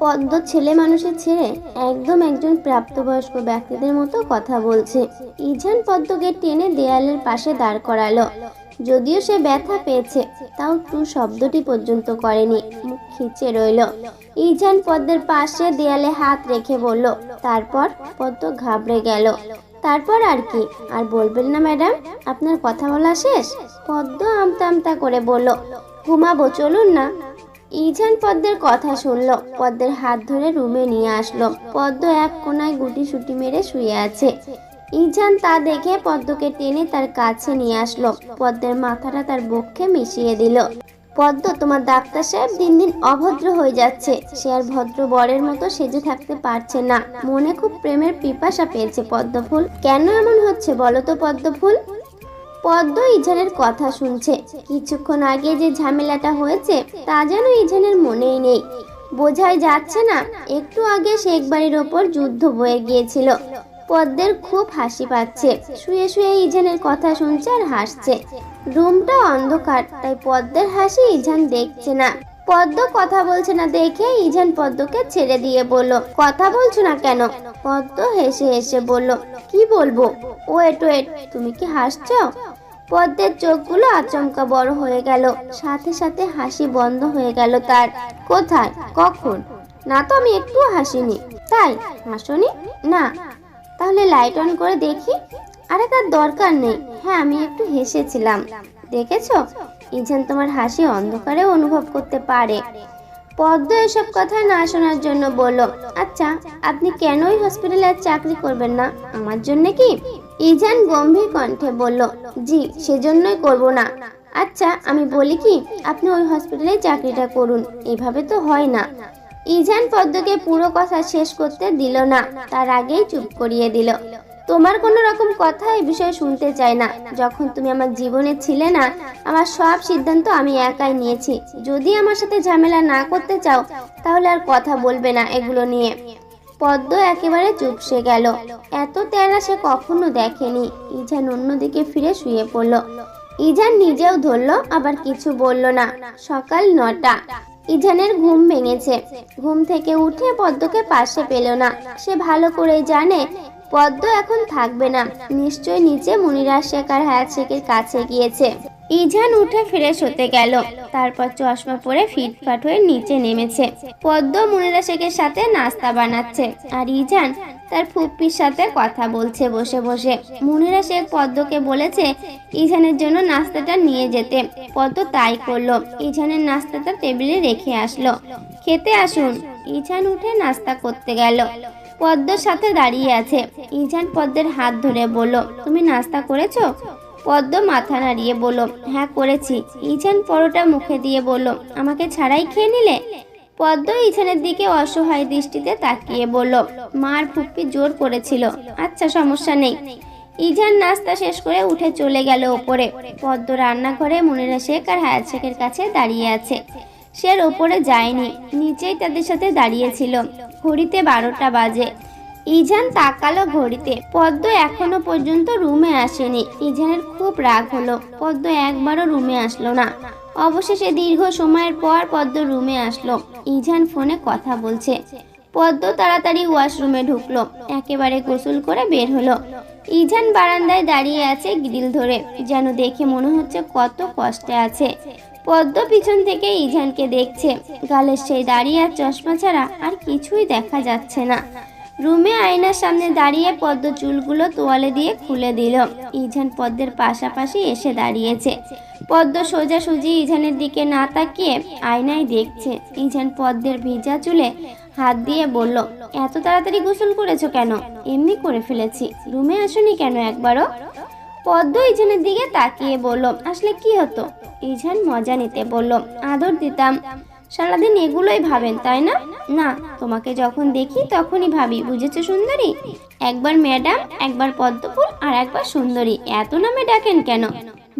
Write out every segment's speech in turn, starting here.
পদ্ম ছেলে মানুষের ছেড়ে একদম একজন প্রাপ্তবয়স্ক ব্যক্তিদের মতো কথা বলছে। ইজান পদ্মকে টেনে দেয়ালের পাশে দাঁড় করালো। যদিও সে ব্যথা পেয়েছে, তাও টু শব্দটি পর্যন্ত করেনি। মুখ খিচে রইল। ইজান পদ্মের পাশে দেয়ালে হাত রেখে বলল, তারপর? পদ্ম ঘাবড়ে গেল। তারপর আর কি? আর বলবেন না, ম্যাডাম, আপনার কথা বলা শেষ? পদ্ম আমতা আমতা করে বলল, ঘুমাবো, চলুন না। ইজান পদ্মের কথা শুনলো। পদ্মের হাত ধরে রুমে নিয়ে আসলো। পদ্ম এক কোনায় গুটি সুটি মেরে শুয়ে আছে। ইজান তা দেখে পদ্মকে টেনে তার কাছে নিয়ে আসলো। পদ্মের মাথাটা তার বক্ষে মিশিয়ে দিল। পদ্ম, তোমার ডাক্তার সাহেব দিন দিন অভদ্র হয়ে যাচ্ছে। সে আর ভদ্র বরের মতো সেজে থাকতে পারছে না। মনে খুব প্রেমের পিপাসা পেয়েছে পদ্মফুল। কেন এমন হচ্ছে বলো তো পদ্মফুল? পদ্ম ইজানের কথা শুনছে। কিছুক্ষণ আগে যে ঝামেলাটা হয়েছে, তা যেন ইজানের মনেই নেই। বোঝাই যাচ্ছে না, একটু আগে শেখ বাড়ির ওপর যুদ্ধ বয়ে গিয়েছিল। পদ্মের খুব হাসি পাচ্ছে। শুয়ে শুয়ে ইজানের কথা শুনছে আর হাসছে। রুমটা অন্ধকার, তাই পদ্মের হাসি ইজান দেখছে না। পদ্ম কথা বলছে না দেখে ইজান পদ্মকে ছেড়ে দিয়ে বলল, কথা বলছো না কেন? পদ্ম হেসে হেসে বলল, কি বলব? ওয়েট ওয়েট, তুমি কি হাসছো? পদ্মের চোখগুলো আচমকা বড় হয়ে গেল। সাথে সাথে হাসি বন্ধ হয়ে গেল তার। কোথায়? কখন? না তো আমি একটু হাসিনি। তাই? হাসনি? না। তাহলে লাইট অন করে দেখি। আরে তার দরকার নেই। হ্যাঁ আমি একটু হেসেছিলাম। দেখেছ? ইজান তোমার হাসি অন্ধকারে অনুভব করতে পারে। পদ্ম এসব কথা না শোনার জন্য বলল আচ্ছা আপনি কেন ওই হসপিটালে চাকরি করবেন না? আমার জন্য কি? ইজান গম্ভীর কণ্ঠে বলল, জি, সেজন্যই করব না। আচ্ছা আমি বলি কি, আপনি ওই হসপিটালে চাকরিটা করুন, এভাবে তো হয় না। ইজান পদ্মকে পুরো কথা শেষ করতে দিল না, তার আগেই চুপ করিয়ে দিল। তোমার কোনো রকম কথা এই বিষয়ে শুনতে চাই না। যখন তুমি আমার জীবনে ছিলে না, আমার সব সিদ্ধান্ত আমি একাই নিয়েছি। যদি আমার সাথে ঝামেলা না করতে চাও, তাহলে আর কথা বলবে না এগুলো নিয়ে। পদ্ম একেবারে চুপসে গেল। এত তেরা সে কখনো দেখেনি। ইজান অন্যদিকে ফিরে শুয়ে পড়ল। ইজান নিজেও ধরলো, আবার কিছু বলল না। সকাল নটা। ইজানের ঘুম ভেঙেছে। ঘুম থেকে উঠে পদ্মকে পাশে পেল না। সে ভালো করেই জানে পদ্ম এখন থাকবে না। নিশ্চয় নিচে মুনিরা শেখ আর হায়াত শেখের কাছে গিয়েছে। ইজান উঠে ফ্রেশ হতে গেল। তারপর চশমা পরে ফিটফাট হয়ে নিচে নেমেছে। পদ্ম মুনিরা শেখের সাথে নাস্তা বানাচ্ছে। আর ইজান তার ফুপ্পির সাথে কথা বলছে বসে বসে। মুনিরা শেখ পদ্মকে বলেছে, ইজানের জন্য নাস্তাটা নিয়ে যেতে। পদ্ম তাই করল। ইজানের নাস্তাটা টেবিলে রেখে আসলো। খেতে আসুন। ইজান উঠে নাস্তা করতে গেল। পদ্মর সাথে দাঁড়িয়ে আছে। ইজান পদ্মের হাত ধরে বলল, তুমি নাস্তা করেছ? পদ্ম মাথা নাড়িয়ে বলল হ্যাঁ করেছি। ইজান পরোটা মুখে দিয়ে বলল, আমাকে ছাড়াই খেয়ে নিলে? পদ্ম ইজানের দিকে অসহায় দৃষ্টিতে তাকিয়ে বলল, মার ফুপ্পি জোর করেছিল। আচ্ছা সমস্যা নেই। ইজান নাস্তা শেষ করে উঠে চলে গেল ওপরে। পদ্ম রান্নাঘরে মনিরা শেখ আর হায়াত শেখের কাছে দাঁড়িয়ে আছে। সে ওপরে যায়নি, নিচেই তাদের সাথে দাঁড়িয়েছিল। ঘড়িতে বারোটা বাজে। ইজান তাকালো ঘড়িতে। পদ্ম এখনও পর্যন্ত রুমে আসেনি। ইজানের খুব রাগ হলো। পদ্ম একবারও রুমে আসলো না। অবশেষে দীর্ঘ সময়ের পর পদ্ম রুমে আসলো। ইজান ফোনে কথা বলছে। পদ্ম তাড়াতাড়ি ওয়াশরুমে ঢুকলো। একেবারে গোসল করে বের হলো। ইজান বারান্দায় দাঁড়িয়ে আছে গ্রিল ধরে, যেন দেখে মনে হচ্ছে কত কষ্টে আছে। পদ্ম পিছন থেকে ইজানকে দেখছে। গালের সেই দাঁড়িয়ে আর চশমা ছাড়া আর কিছুই দেখা যাচ্ছে না। রুমে আয়নার সামনে দাঁড়িয়ে পদ্ম চুলগুলো তোয়ালে দিয়ে খুলে দিল। ইজান পদ্মের পাশাপাশি এসে দাঁড়িয়েছে। পদ্ম সোজাসুজি ইজানের দিকে না তাকিয়ে আয়নায় দেখছে। ইজান পদ্মের ভিজা চুলে হাত দিয়ে বলল, এত তাড়াতাড়ি গোসল করেছ কেন? এমনি করে ফেলেছি। রুমে আসোনি কেন একবারও? পদ্ম ইজানের দিকে তাকিয়ে বলল, আসলে কি হতো? ইজান মজা নিতে বলল, আদর দিতাম। সারাদিন এগুলোই ভাবেন, তাই না? না, তোমাকে যখন দেখি তখনই ভাবি, বুঝেছ সুন্দরী? একবার ম্যাডাম, একবার পদ্মফুল আর একবার সুন্দরী, এত নামে ডাকেন কেন?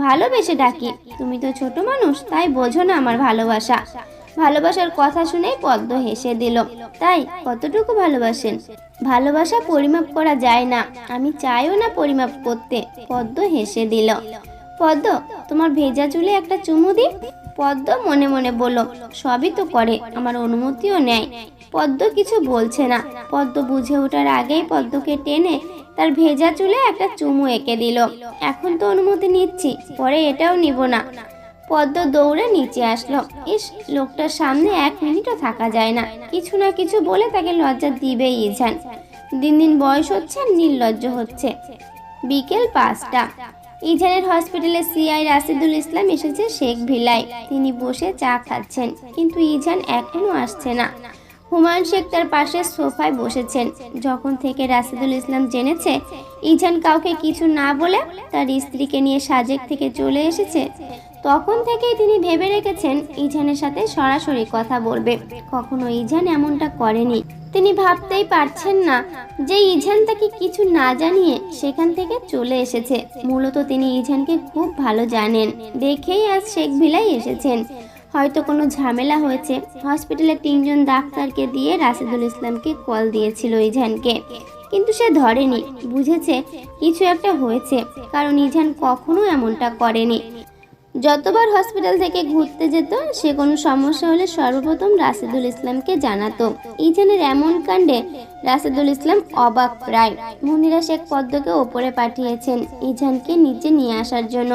ভালোবেসে ডাকি। তুমি তো ছোট মানুষ, তাই বোঝো না আমার ভালোবাসা। ভালোবাসার কথা শুনেই পদ্ম হেসে দিল, তাই কতটুকু ভালোবাসেন? ভালোবাসা পরিমাপ করা যায় না, আমি চাইও না পরিমাপ করতে। পদ্ম হেসে দিল, পদ্ম, তোমার ভেজা চুলে একটা চুমু দি পদ্ম মনে মনে বলল, সবই তো করে, আমার অনুমতিও নেয় পদ্ম কিছু বলছে না, পদ্ম বুঝে ওঠার আগেই পদ্মকে টেনে তার ভেজা চুলে একটা চুমু এঁকে দিল, এখন তো অনুমতি নিচ্ছি, পরে এটাও নিব না। পদ্ম দৌড়ে নিচে আসলো। ইস, লোকটার সামনে এক মিনিটও থাকা যায় না। কিছু না কিছু বলে তাকে লজ্জা দিবেই ইঝান দিন দিন বয়স হচ্ছে নির্লজ্জ হচ্ছে। বিকেল পাঁচটা। ইজানের হসপিটালে সিআই রাশিদুল ইসলাম এসেছে শেখ ভিলায়। তিনি বসে চা খাচ্ছেন, কিন্তু ইজান এখনও আসছে না। হুমায়ুন শেখ তার পাশে সোফায় বসেছেন। যখন থেকে রাশিদুল ইসলাম জেনেছে ইজান কাউকে কিছু না বলে তার স্ত্রীকে নিয়ে সাজেক থেকে চলে এসেছে তখন থেকেই তিনি ভেবে রেখেছেন ইজানের সাথে সরাসরি কথা বলবে। কখনো ইজান এমনটা করেনি। তিনি ভাবতেই পারছেন না যে ইজান তাকে কিছু না জানিয়ে সেখান থেকে চলে এসেছে। মূলত তিনি ইজানকে খুব ভালো জানেন। দেখেই আজ শেখ ভিলাই এসেছেন। হয়তো কোনো ঝামেলা হয়েছে। হসপিটালে তিনজন ডাক্তারকে দিয়ে রাশিদুল ইসলামকে কল দিয়েছিল ইজানকে। কিন্তু সে ধরেনি। বুঝেছে কিছু একটা হয়েছে। কারণ ইজান কখনো এমনটা করেনি। যতবার হসপিটাল থেকে ঘুরতে যেত, সে কোনো সমস্যা হলে সর্বপ্রথম রাশিদুল ইসলামকে জানাতো। ইজানের এমন কাণ্ডে রাশিদুল ইসলাম অবাক প্রায়। মনিরা শেখ পদ্মকে ওপরে পাঠিয়েছেন ইজানকে নিচে নিয়ে আসার জন্য।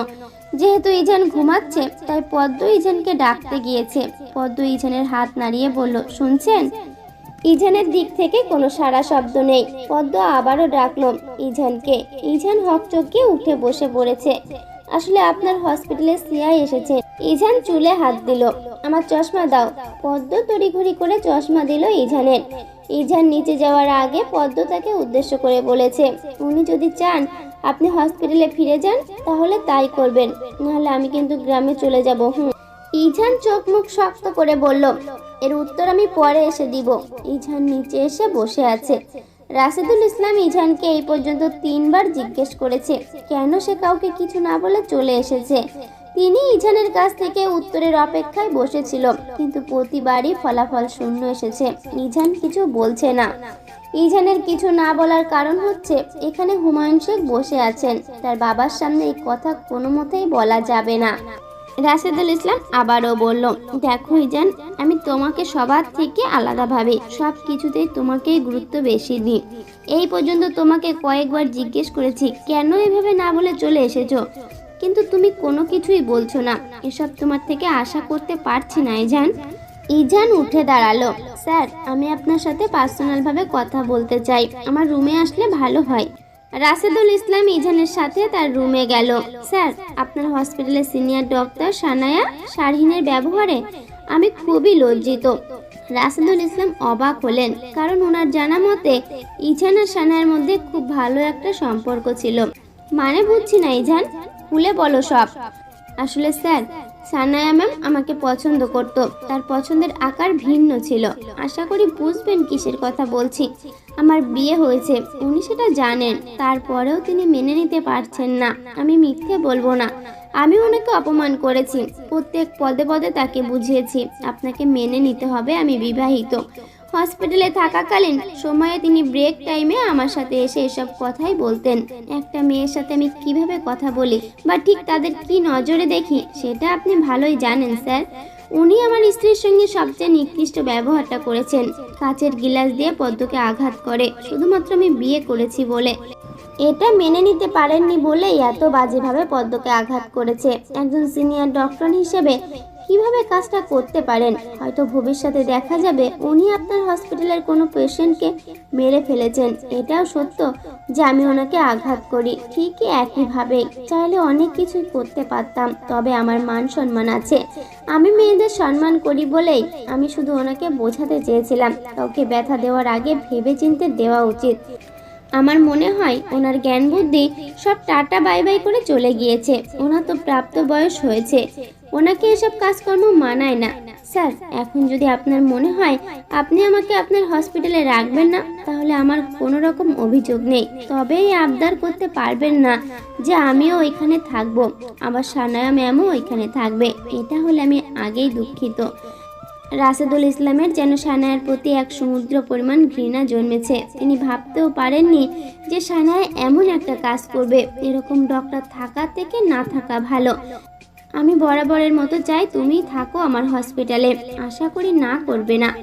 যেহেতু ইজান ঘুমাচ্ছে, তাই পদ্ম ইজানকে ডাকতে গিয়েছে। পদ্ম ইজানের হাত নাড়িয়ে বলল, শুনছেন? ইজানের দিক থেকে কোনো সারা শব্দ নেই। পদ্ম আবারও ডাকলো ইজানকে। ইজান হকচকে উঠে বসে পড়েছে। আসলে আপনার হসপিটালে সিআই এসেছে ইজান চুলে হাত দিল। আমার চশমা দাও। পদ্ম তড়িঘড়ি করে চশমা দিল ইজানের। ইজান নিচে যাওয়ার আগে পদ্ম তাকে উদ্দেশ্য করে বলেছে, উনি যদি চান আপনি হসপিটালে ফিরে যান, তাহলে তাই করবেন। নাহলে আমি কিন্তু গ্রামে চলে যাব। হুম। ইজান চোখ মুখ শক্ত করে বলল, এর উত্তর আমি পরে এসে দিব। ইজান নিচে এসে বসে আছে। রাশেদুল ইসলাম ইজানকে এই পর্যন্ত তিনবার জিজ্ঞেস করেছে, কেন সে কাউকে কিছু না বলে চলে এসেছে? তিনি ইজানের কাছ থেকে উত্তরের অপেক্ষায় বসেছিল, কিন্তু প্রতিবারই ফলাফল শূন্য এসেছে। ইজান কিছু বলছে না। ইজানের কিছু না বলার কারণ হচ্ছে, এখানে হুমায়ুন শেখ বসে আছেন। তার বাবার সামনে এই কথা কোনো মতেই বলা যাবে না। রাশেদুল ইসলাম আবারও বলল, দেখো ইজান, আমি তোমাকে সবার থেকে আলাদাভাবে সব কিছুতেই তোমাকেই গুরুত্ব বেশি দিই। এই পর্যন্ত তোমাকে কয়েকবার জিজ্ঞেস করেছি, কেন এভাবে না বলে চলে এসেছ? কিন্তু তুমি কোনো কিছুই বলছো না। এসব তোমার থেকে আশা করতে পারছি না, ইজান। ইজান উঠে দাঁড়াল, স্যার, আমি আপনার সাথে পার্সোনালভাবে কথা বলতে চাই। আমার রুমে আসলে ভালো হয়। রাশেদুল ইসলাম ইজানের সাথে তার রুমে গেল। স্যার, আপনার হসপিটালের সিনিয়র ডক্টর সানায়া শারহিনের ব্যবহারে আমি খুবই লজ্জিত। রাশেদুল ইসলাম অবাক হলেন, কারণ ওনার জানা মতে ইজান আর সানায়ার মধ্যে খুব ভালো একটা সম্পর্ক ছিল। মানে বুঝছি না ইজান, খুলে বলো সব। আসলে স্যার সানায়া ম্যাম আমাকে পছন্দ করত। তার পছন্দের আকার ভিন্ন ছিল। আশা করি বুঝবেন কিসের কথা বলছি। আমার বিয়ে হয়েছে, উনি সেটা জানেন। তারপরেও তিনি মেনে নিতে পারছেন না। আমি মিথ্যে বলব না। আমি ওনাকে অপমান করেছি। প্রত্যেক পদে পদে তাকে বুঝিয়েছি। আপনাকে মেনে নিতে হবে আমি বিবাহিত। হসপিটালে থাকাকালীন সময়ে তিনি ব্রেক টাইমে আমার সাথে এসে এসব কথাই বলতেন। একটা মেয়ের সাথে আমি কীভাবে কথা বলি বা ঠিক তাদের কি নজরে দেখি, সেটা আপনি ভালোই জানেন, স্যার। উনি আমার স্ত্রীর সঙ্গে সবচেয়ে নিকৃষ্ট ব্যবহারটা করেছেন। কাচের গিলাস দিয়ে পদ্মকে আঘাত করে, শুধুমাত্র আমি বিয়ে করেছি বলে। এটা মেনে নিতে পারেননি বলেই এত বাজেভাবে পদ্মকে আঘাত করেছে। একজন সিনিয়র ডক্টর হিসেবে কীভাবে কাজটা করতে পারেন? হয়তো ভবিষ্যতে দেখা যাবে উনি আপনার হসপিটালের কোনো পেশেন্টকে মেরে ফেলেছেন। এটাও সত্য যে আমি ওনাকে আঘাত করি। ঠিকই একইভাবে চাইলে অনেক কিছুই করতে পারতাম, তবে আমার মান সম্মান আছে। আমি মেয়েদের সম্মান করি বলেই আমি শুধু ওনাকে বোঝাতে চেয়েছিলাম। কাউকে ব্যথা দেওয়ার আগে ভেবে চিনতে দেওয়া উচিত। আমার মনে হয় ওনার জ্ঞান বুদ্ধি সব টাটা বাই বাই করে চলে গিয়েছে। ওনার তো প্রাপ্ত বয়স হয়েছে। ওনাকে এসব কাজকর্ম মানায় না। স্যার, এখন যদি আপনার মনে হয় আপনি আমাকে আপনার হসপিটালে রাখবেন না, তাহলে আমার কোনো রকম অভিযোগ নেই। তবে আবদার করতে পারবেন না যে আমিও ওইখানে থাকব। আবার সানায়া ম্যামও ওইখানে থাকবে। এটা হলে আমি আগেই দুঃখিত। রাশেদুল ইসলামের যেন সানায়ার প্রতি এক সমুদ্র পরিমাণ ঘৃণা জন্মেছে। তিনি ভাবতেও পারেননি যে সানায় এমন একটা কাজ করবে, এরকম ডক্টর থাকা থেকে না থাকা ভালো। আমি বরাবরের মতো চাই তুমি থাকো আমার হসপিটালে, আশা করি না করবে না।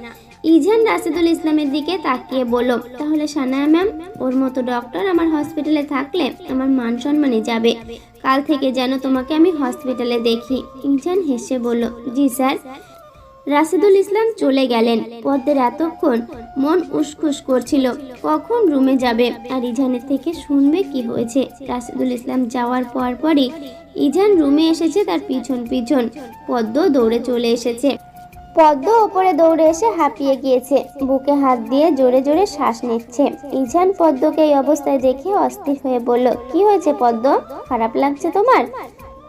ইজান রাশেদুল ইসলামের দিকে তাকিয়ে বলল, তাহলে সানায়া ম্যাম, ওর মতো ডক্টর আমার হসপিটালে থাকলে আমার মান সম্মানে যাবে। কাল থেকে যেন তোমাকে আমি হসপিটালে দেখি। ইজান হেসে বলল, জি স্যার। রাশেদুল ইসলাম চলে গেলেন। পদ্মের এতক্ষণ মন উসখুস করছিল। কখন রুমে যাবে? আর ইজানের থেকে শুনবে কি হয়েছে? রাশেদুল ইসলাম যাওয়ার পর পরই ইজান রুমে এসেছে তার পিছন পিছন। পদ্ম দৌড়ে চলে এসেছে। পদ্ম ওপরে দৌড়ে এসে হাঁপিয়ে গিয়েছে। বুকে হাত দিয়ে জোরে জোরে শ্বাস নিচ্ছে। ইজান পদ্মকে এই অবস্থায় দেখে অস্থির হয়ে বলল, কি হয়েছে পদ্ম? খারাপ লাগছে তোমার?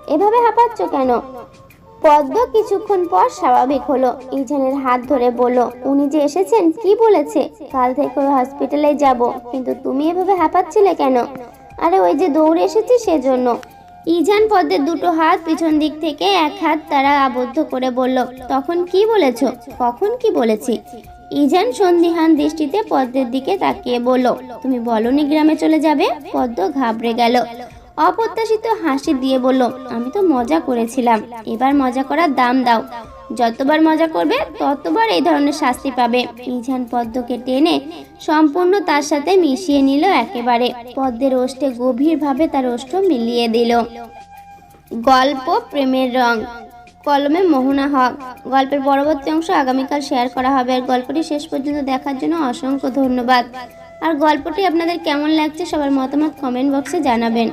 এভাবে হাঁপাচ্ছ কেন? পদ্ম কিছুক্ষণ পর স্বাভাবিক হলো। ইজানের হাত ধরে বলল, উনি যে এসেছেন, কি বলেছে? কাল থেকে ওই হসপিটালে যাব। কিন্তু তুমি এভাবে হাঁপাচ্ছিলে কেন? আরে ওই যে দৌড়ে এসেছি সেজন্য। ইজান পদ্মের দুটো হাত পিছন দিক থেকে এক হাত তারা আবদ্ধ করে বলল, তখন কি বলেছ? কখন কি বলেছি? ইজান সন্দিহান দৃষ্টিতে পদ্মের দিকে তাকিয়ে বলল, তুমি বলনি গ্রামে চলে যাবে? পদ্ম ঘাবড়ে গেল। অপ্রত্যাশিত হাসি দিয়ে বলল, আমি তো মজা করেছিলাম। এবার মজা করার দাম দাও। যতবার মজা করবে, ততবার এই ধরনের শাস্তি পাবে। ইজান পদ্মকে টেনে সম্পূর্ণ তার সাথে মিশিয়ে নিল একেবারে। পদ্মের ওষ্ঠে গভীরভাবে তার ওষ্ঠ মিলিয়ে দিল। গল্প প্রেমের রং। কলমে মোহনা হক। গল্পের পরবর্তী অংশ আগামীকাল শেয়ার করা হবে। আর গল্পটি শেষ পর্যন্ত দেখার জন্য অসংখ্য ধন্যবাদ। আর গল্পটি আপনাদের কেমন লাগছে, সবার মতামত কমেন্ট বক্সে জানাবেন।